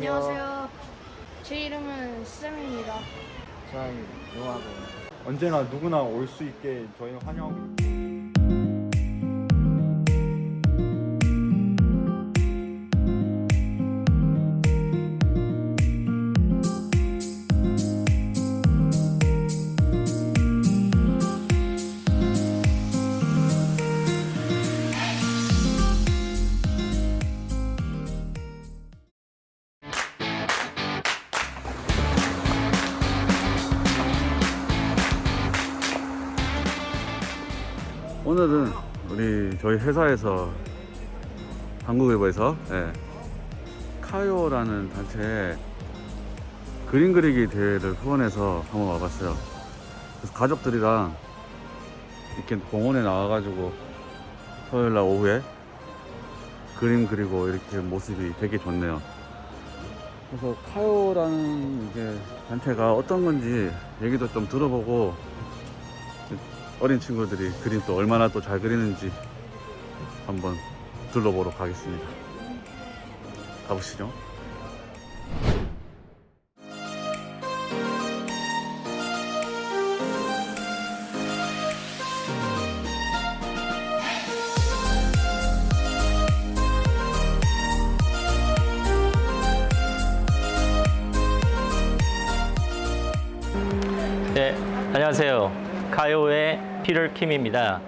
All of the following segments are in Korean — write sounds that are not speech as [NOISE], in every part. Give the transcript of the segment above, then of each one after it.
안녕하세요. 제 이름은 쌤입니다. 저는 용하고 언제나 누구나 올 수 있게 저희는 환영하고 오늘은 우리 저희 회사에서 한국일보에서 예, 카요라는 단체에 그림 그리기 대회를 후원해서 한번 와봤어요. 그래서 가족들이랑 이렇게 공원에 나와가지고 토요일날 오후에 그림 그리고 이렇게 모습이 되게 좋네요. 그래서 카요라는 이게 단체가 어떤 건지 얘기도 좀 들어보고 어린 친구들이 그림 또 얼마나 또 잘 그리는지 한번 둘러보러 가겠습니다. 가보시죠. 네, 안녕하세요. 카요의 피터 킴입니다.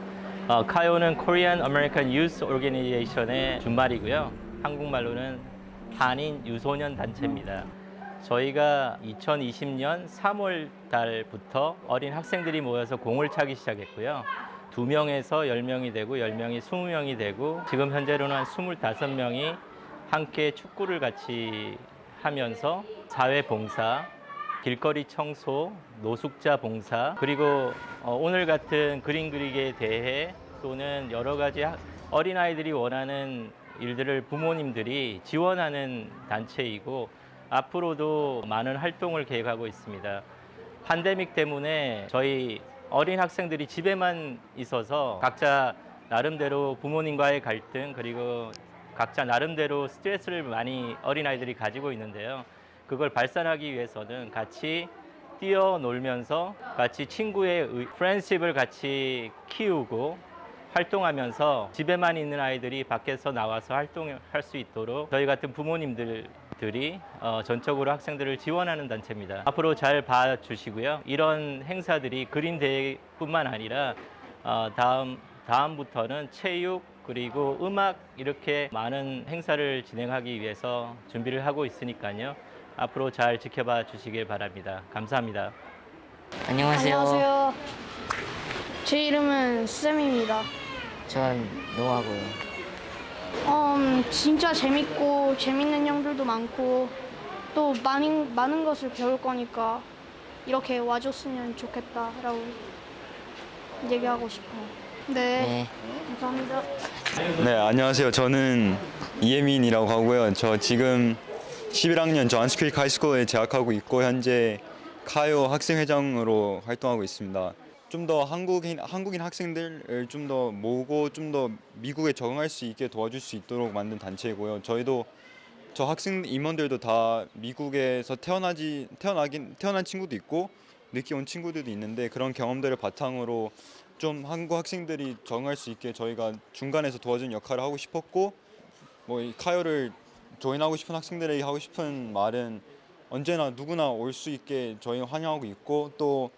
어, 카요는 Korean American Youth Organization의 준말이고요. 한국말로는 한인 유소년 단체입니다. 저희가 2020년 3월 달부터 어린 학생들이 모여서 공을 차기 시작했고요. 2명에서 10명이 되고 10명이 20명이 되고 지금 현재로는 한 25명이 함께 축구를 같이 하면서 사회 봉사, 길거리 청소, 노숙자 봉사, 그리고 어, 오늘 같은 그림 그리기에 대해 또는 여러 가지 학- 어린아이들이 원하는 일들을 부모님들이 지원하는 단체이고 앞으로도 많은 활동을 계획하고 있습니다. 팬데믹 때문에 저희 어린 학생들이 집에만 있어서 각자 나름대로 부모님과의 갈등 그리고 각자 나름대로 스트레스를 많이 어린아이들이 가지고 있는데요. 그걸 발산하기 위해서는 같이 뛰어놀면서 같이 친구의 의- 프렌십을 같이 키우고 활동하면서 집에만 있는 아이들이 밖에서 나와서 활동할 수 있도록 저희 같은 부모님들이 어, 전적으로 학생들을 지원하는 단체입니다. 앞으로 잘 봐주시고요. 이런 행사들이 그림 대회뿐만 아니라 어, 다음 다음부터는 체육 그리고 음악 이렇게 많은 행사를 진행하기 위해서 준비를 하고 있으니까요. 앞으로 잘 지켜봐 주시길 바랍니다. 감사합니다. 안녕하세요. 안녕하세요. 제 이름은 쌤입니다. 저는 용하고요. 음, 진짜 재밌고 재밌는 형들도 많고 또 많은 많은 것을 배울 거니까 이렇게 와줬으면 좋겠다라고 얘기하고 싶어요. 네, 네. 감사합니다. 네, 안녕하세요. 저는 이예민이라고 하고요. 저 지금 11학년 저 안스크릭 하이스쿨에 재학하고 있고 현재 카요 학생회장으로 활동하고 있습니다. 좀 더 한국인 한국인 학생들을 좀 더 모으고 좀 더 미국에 적응할 수 있게 도와줄 수 있도록 만든 단체이고요. 저희도 저 학생 임원들도 다 미국에서 태어나지 태어나긴 태어난 친구도 있고 늦게 온 친구들도 있는데 그런 경험들을 바탕으로 좀 한국 학생들이 적응할 수 있게 저희가 중간에서 도와준 역할을 하고 싶었고 뭐 이 카요를 조인하고 싶은 학생들에게 하고 싶은 말은 언제나 누구나 올 수 있게 저희 환영하고 있고 또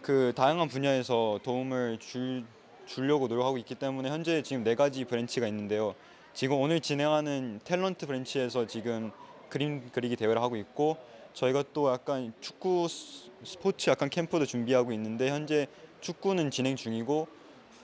그 다양한 분야에서 도움을 줄 주려고 노력하고 있기 때문에 현재 지금 네 가지 브랜치가 있는데요. 지금 오늘 진행하는 탤런트 브랜치에서 지금 그림 그리기 대회를 하고 있고 저희가 또 약간 축구 스- 스포츠 약간 캠프도 준비하고 있는데 현재 축구는 진행 중이고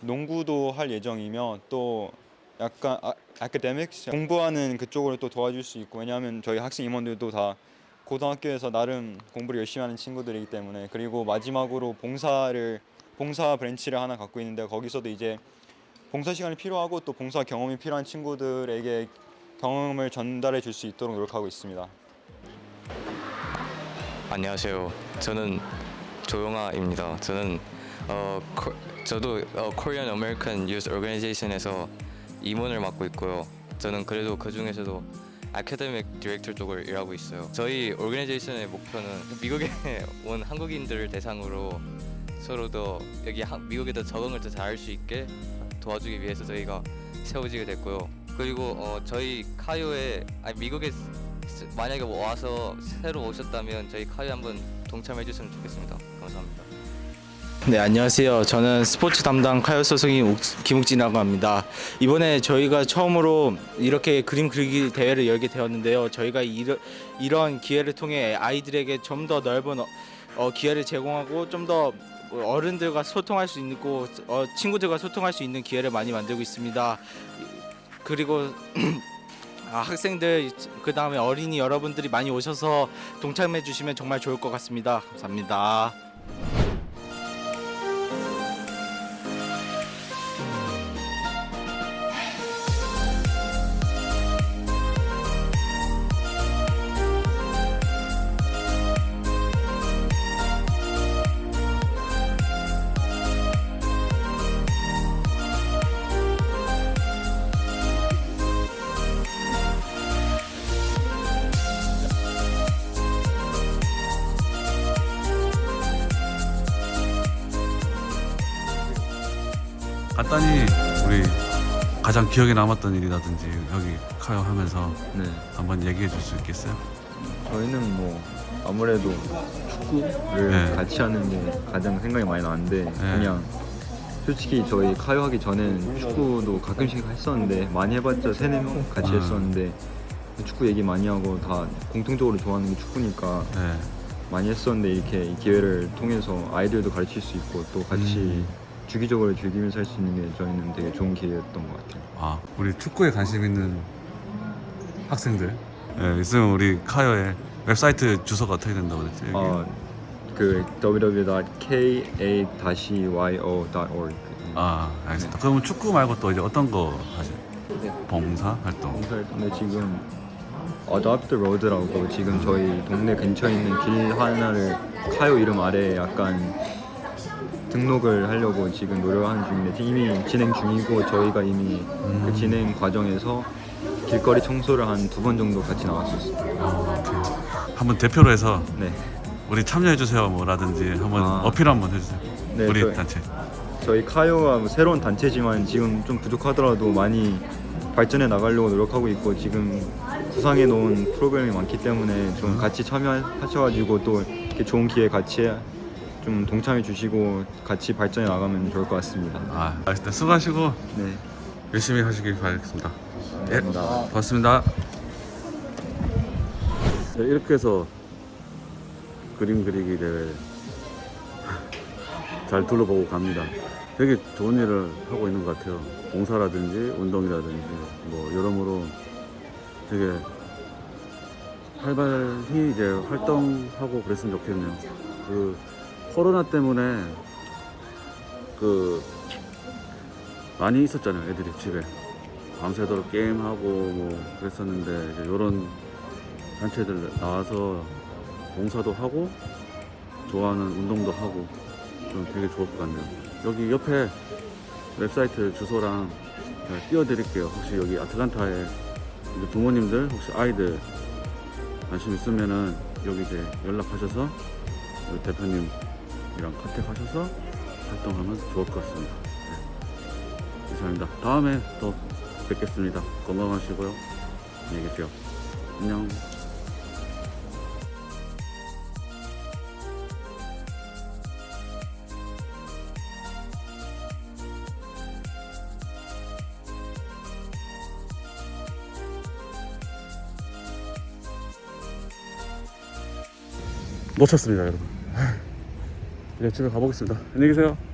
농구도 할 예정이며 또 약간 아, 아카데믹스 공부하는 그쪽으로 또 도와줄 수 있고 왜냐하면 저희 학생 임원들도 다 고등학교에서 나름 공부를 열심히 하는 친구들이기 때문에 그리고 마지막으로 봉사를 봉사 브랜치를 하나 갖고 있는데 거기서도 이제 봉사 시간이 필요하고 또 봉사 경험이 필요한 친구들에게 경험을 전달해 줄 수 있도록 노력하고 있습니다. 안녕하세요. 저는 조용아입니다. 저는 어, 코- 저도 어, Korean American Youth Organization에서 임원을 맡고 있고요. 저는 그래도 그 중에서도 아카데믹 디렉터 쪽을 일하고 있어요. 저희 오르가니제이션의 목표는 미국에 [LAUGHS] 온 한국인들을 대상으로 서로 더 여기 한- 미국에 더 적응을 더 잘할 수 있게 도와주기 위해서 저희가 세워지게 됐고요. 그리고 어, 저희 카요에 아니 미국에 스- 만약에 와서 새로 오셨다면 저희 카요 한번 동참해 주시면 좋겠습니다. 감사합니다. 네 안녕하세요. 저는 스포츠 담당 카요 소속인 옥- 김욱진이라고 합니다. 이번에 저희가 처음으로 이렇게 그림 그리기 대회를 열게 되었는데요. 저희가 이러, 이런 기회를 통해 아이들에게 좀 더 넓은 어, 어, 기회를 제공하고 좀 더 어른들과 소통할 수 있고 어, 친구들과 소통할 수 있는 기회를 많이 만들고 있습니다. 그리고 [CLEARS THROAT] 아, 학생들 그 다음에 어린이 여러분들이 많이 오셔서 동참해 주시면 정말 좋을 것 같습니다. 감사합니다. 간단히 우리 가장 기억에 남았던 일이라든지 여기 카요 하면서 네. 한번 얘기해 줄 수 있겠어요? 저희는 뭐 아무래도 축구를 네. 같이 하는 게 가장 생각이 많이 나는데 그냥 솔직히 저희 카요 하기 전엔 축구도 가끔씩 했었는데 많이 해봤자 세네 명 같이 아. 했었는데 축구 얘기 많이 하고 다 공통적으로 좋아하는 게 축구니까 네. 많이 했었는데 이렇게 이 기회를 통해서 아이들도 가르칠 수 있고 또 같이 음. 주기적으로 즐기면서 할 수 있는 게 저희는 되게 좋은 기회였던 것 같아요. 아, 우리 축구에 관심 있는 학생들 네, 있으면 우리 카요의 웹사이트 주소가 어떻게 된다고 그랬지? 여기? 어, 그 www.ka-yo.org 아, 알겠습니다. 그러면 축구 말고 또 이제 어떤 거 하세요? 봉사 활동. 봉사활동에 지금 Adopt the Road라고 지금 저희 동네 근처에 있는 길 하나를 카요 이름 아래 약간 등록을 하려고 지금 노력하는 중인데 이미 진행 중이고 저희가 이미 그 진행 과정에서 길거리 청소를 한 두 번 정도 같이 나왔었어요. 아, 오케이. 한번 대표로 해서 네. 우리 참여해 주세요 뭐라든지 한번 아. 어필 한번 해주세요. 네, 우리 저희- 단체. 저희 카요가 뭐 새로운 단체지만 지금 좀 부족하더라도 많이 발전해 나가려고 노력하고 있고 지금 구상해 놓은 프로그램이 많기 때문에 좀 같이 참여하셔가지고 또 이렇게 좋은 기회 같이 좀 동참해 주시고 같이 발전해 나가면 좋을 것 같습니다. 아, 알겠습니다. 수고하시고 네, 열심히 하시길 바라겠습니다. 예, 감사합니다. 고맙습니다. 네, 이렇게 해서 그림 그리기 대회 잘 둘러보고 갑니다. 되게 좋은 일을 하고 있는 것 같아요. 봉사라든지 운동이라든지 뭐 여러모로 되게 활발히 이제 활동하고 그랬으면 좋겠네요. 그 코로나 때문에 그 많이 있었잖아요. 애들이 집에 밤새도록 게임하고 뭐 그랬었는데 이제 이런 단체들 나와서 봉사도 하고 좋아하는 운동도 하고 좀 되게 좋을 것 같네요. 여기 옆에 웹사이트 주소랑 띄워드릴게요. 혹시 여기 아틀란타에 부모님들 혹시 아이들 관심 있으면은 여기 이제 연락하셔서 우리 대표님 이랑 컨택하셔서 활동하면 좋을 것 같습니다. 네. 이상입니다. 다음에 또 뵙겠습니다. 건강하시고요. 안녕히 계세요. 안녕. 놓쳤습니다, 여러분. 이제 집에 가보겠습니다. 안녕히 계세요.